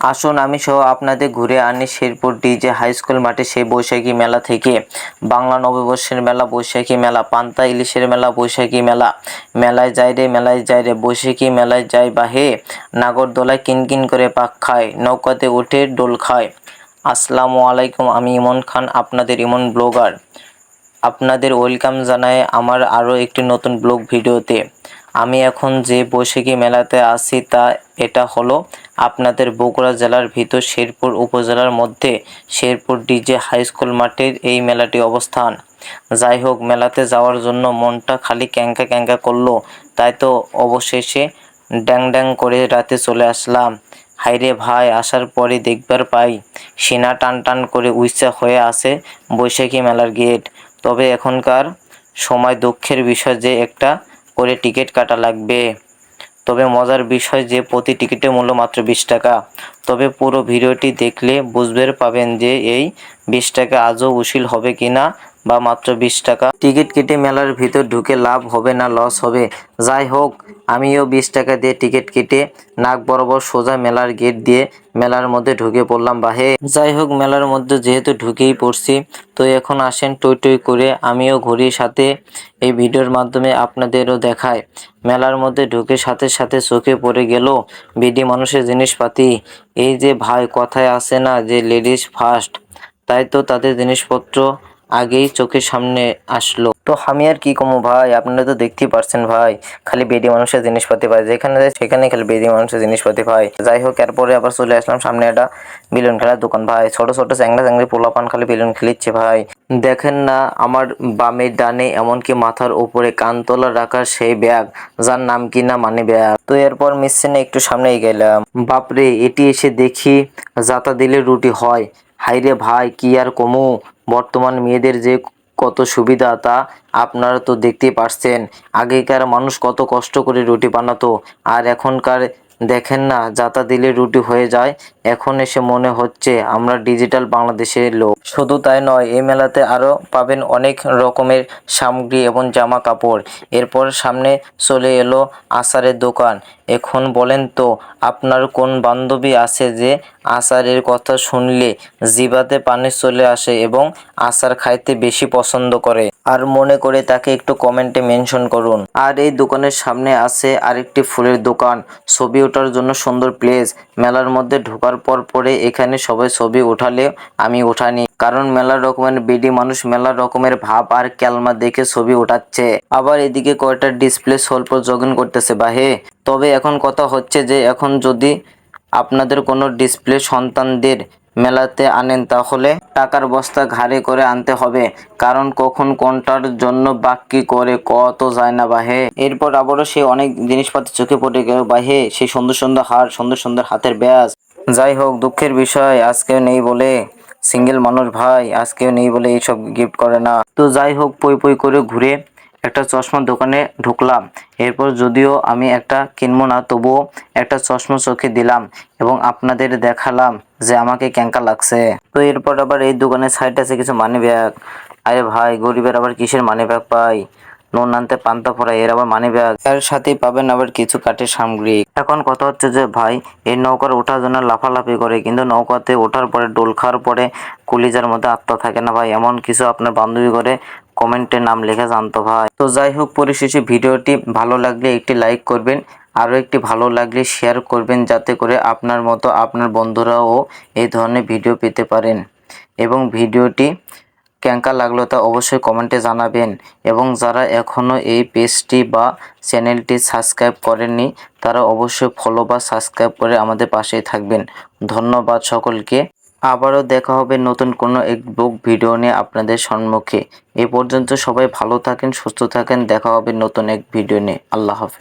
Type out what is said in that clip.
আসুন, আমি সহ আপনাদের ঘুরে আনি শেরপুর ডিজে হাই স্কুল মাঠে সেই বৈশাখী মেলা থেকে। বাংলা নববর্ষের মেলা, বৈশাখী মেলা, পান্তা ইলিশের মেলা, বৈশাখী মেলা। মেলায় যাই রে, মেলায় যাই রে, বৈশাখী মেলায় যাই বা হে নাগরদোলায় কিনকিন করে পাক খায়, নৌকাতে উঠে ডোল খায়। আসসালামু আলাইকুম, আমি ইমন খান, আপনাদের ইমন ব্লগার। আপনাদের ওয়েলকাম জানায় আমার আরও একটি নতুন ব্লগ ভিডিওতে। আমি এখন যে বৈশাখী মেলাতে আছি তা এটা হলো আপনাদের বগুড়া জেলার ভিতর শেরপুর উপজেলার মধ্যে শেরপুর ডিজে হাই স্কুল মাঠের এই মেলাটি অবস্থান। যাই হোক, মেলাতে যাওয়ার জন্য মনটা খালি ক্যাঙ্কা ক্যাঙ্কা করল। তাই তো অবশেষে ড্যাং ড্যাং করে রাতে চলে আসলাম। হাইরে ভাই, আসার পরে দেখবার পাই, সেনা টান টান করে উইচা হয়ে আসে বৈশাখী মেলার গেট। তবে এখনকার সময় দুঃখের বিষয় যে একটা করে টিকিট কাটা লাগবে। তবে মজার বিষয় যে প্রতি টিকিটের মূল্য মাত্র বিশ টাকা। তবে পুরো ভিডিওটি দেখলে বুঝবে পাবেন যে এই বিশ টাকা আজও উশিল হবে কিনা। বা মাত্র বিশ টাকা। টিকিট কেটে মেলার ভিতর ঢুকে লাভ হবে না, লস হবে। যাই হোক, আমিও বিশ টাকা দিয়ে টিকিট কেটে নাক বরাবর সোজা মেলার গেট দিয়ে মেলার মধ্যে ঢুকে পড়লাম বাহে। যাই হোক, মেলার মধ্যে যেহেতু ঢুকেই পড়ছি, তো এখন আসেন টই টই করে আমিও ঘড়ির সাথে এই ভিডিওর মাধ্যমে আপনাদেরও দেখায় মেলার মধ্যে ঢুকে সাথে সাথে চোখে পড়ে গেল বিডি মানুষের জিনিসপাতি। এই যে ভাই, কথায় আসে না যে, লেডিস ফার্স্ট তাই তো তাদের জিনিসপত্র আগেই চোখের সামনে আসলো। তো আমি আর কি কমো ভাই? আপনারা তো দেখতেই পারছেন ভাই। খালি বেডি মানুষের জিনিসপাতি পাই যেখানে যাই সেখানে খালি বেডি মানুষের জিনিসপাতি পাই যাই হোক, এরপরে আবার চলে আসলাম সামনে একটা বেলুন খেলার দোকান ভাই। ছোট ছোট, চ্যাংড়া, চ্যাংড়ি পোলাপান খালি বেলুন খেলিচ্ছে ভাই। দেখেন না, আমার বামে ডানে এমনকি মাথার উপরে কানতলা রাখার সেই ব্যাগ, যার নাম কি না মানে ব্যাগ। তো এরপর মিসছেনে একটু সামনেই গেলাম। বাপরে, এটি এসে দেখি, যাতা দিলে রুটি হয়। হাইরে ভাই, কি আর কমু? বর্তমান মেয়েদের যে কত সুবিধা তা আপনারা তো দেখতেই পারছেন। আগেকার মানুষ কত কষ্ট করে রুটি বানাতো, আর এখনকার দেখেন না, যাতা দিলে রুটি হয়ে যায়। এখন এসে মনে হচ্ছে আমরা ডিজিটাল বাংলাদেশের লোক। শুধু তাই নয়, এই মেলাতে আরও পাবেন অনেক রকমের সামগ্রী এবং জামা কাপড় এরপর সামনে চলে এলো আচারের দোকান। এখন বলেন তো, আপনার কোন বান্ধবী আছে যে আচারের কথা শুনলে জিবাতে পানি চলে আসে এবং আচার খাইতে বেশি পছন্দ করে? আর মনে করে তাকে একটু কমেন্টে মেনশন করুন। আর এই দোকানের সামনে আছে আরেকটি ফুলের দোকান। ছবি ওঠার জন্য সুন্দর প্লেস মেলার মধ্যে ঢোকার পর পরে এখানে সবাই ছবি ওঠালে আমি ওঠানি কারণ মেলা রকমের বিডি মানুষ, মেলা রকমের ভাব আর ক্যালমা দেখে ছবি ওঠাচ্ছে আবার এদিকে কয়টা ডিসপ্লে স্বল্প জগিং করতেছে, বাহে। তবে এখন কথা হচ্ছে যে, এখন যদি আপনাদের কোনো ডিসপ্লে সন্তানদের মেলাতে আনেন, তাহলে টাকার বস্তা ঘাড়ে করে আনতে হবে। কারণ কখন কোনটার জন্য বাক্কি করে কত যায় না বাহে। এরপর আবারও সে অনেক জিনিসপাতি চোখে পড়ে গেল বাহে। সেই সুন্দর সুন্দর হার, সুন্দর সুন্দর হাতের ব্যাস। যাই হোক, দুঃখের বিষয় আজকে নেই বলে সিঙ্গেল মানুষ ভাই, আজকেও নেই বলে এইসব গিফট করে না। তো যাই হোক, পই পই করে ঘুরে একটা চশমার দোকানে ঢুকলাম। এরপর যদিও আমি একটা কিনবো না, তবুও একটা চশমা চোখে দিলাম এবং আপনাদের দেখালাম যে আমাকে ক্যাঙ্কা লাগছে। তো এরপর আবার এই দোকানের সাইড আছে কিছু মানি ব্যাগ আরে ভাই, গরিবের আবার কিসের মানি ব্যাগ পাই? নুন আনতে পান্তা ফোড়া এর আবার মানি ব্যাগ। এর সাথেই পাবেন আবার কিছু কাঠের সামগ্রী। এখন কথা হচ্ছে যে, ভাই, এই নৌকার ওঠার জন্য লাফালাফি করে, কিন্তু নৌকাতে ওঠার পরে, ডোল খাওয়ার পরে কলিজার মধ্যে আত্মা থাকে না, ভাই। এমন কিছু আপনার বান্ধবী করে কমেন্টে নাম লিখে জানতো, ভাই। তো যাই হোক, পরিশেষে ভিডিওটি ভালো লাগলে একটি লাইক করবেন, আরও একটি ভালো লাগলে শেয়ার করবেন, যাতে করে আপনার মতো আপনার বন্ধুরাও এই ধরনের ভিডিও পেতে পারেন। এবং ভিডিওটি ক্যাঙ্কা লাগল তা অবশ্যই কমেন্টে জানাবেন। এবং যারা এখনও এই পেজটি বা চ্যানেলটি সাবস্ক্রাইব করেননি, তারা অবশ্যই ফলো বা সাবস্ক্রাইব করে আমাদের পাশেই থাকবেন। ধন্যবাদ সকলকে। আবারও দেখা হবে নতুন কোনো এক বুক ভিডিও নিয়ে আপনাদের সম্মুখে। এ পর্যন্ত সবাই ভালো থাকেন, সুস্থ থাকেন। দেখা হবে নতুন এক ভিডিও নিয়ে। আল্লাহ হাফেজ।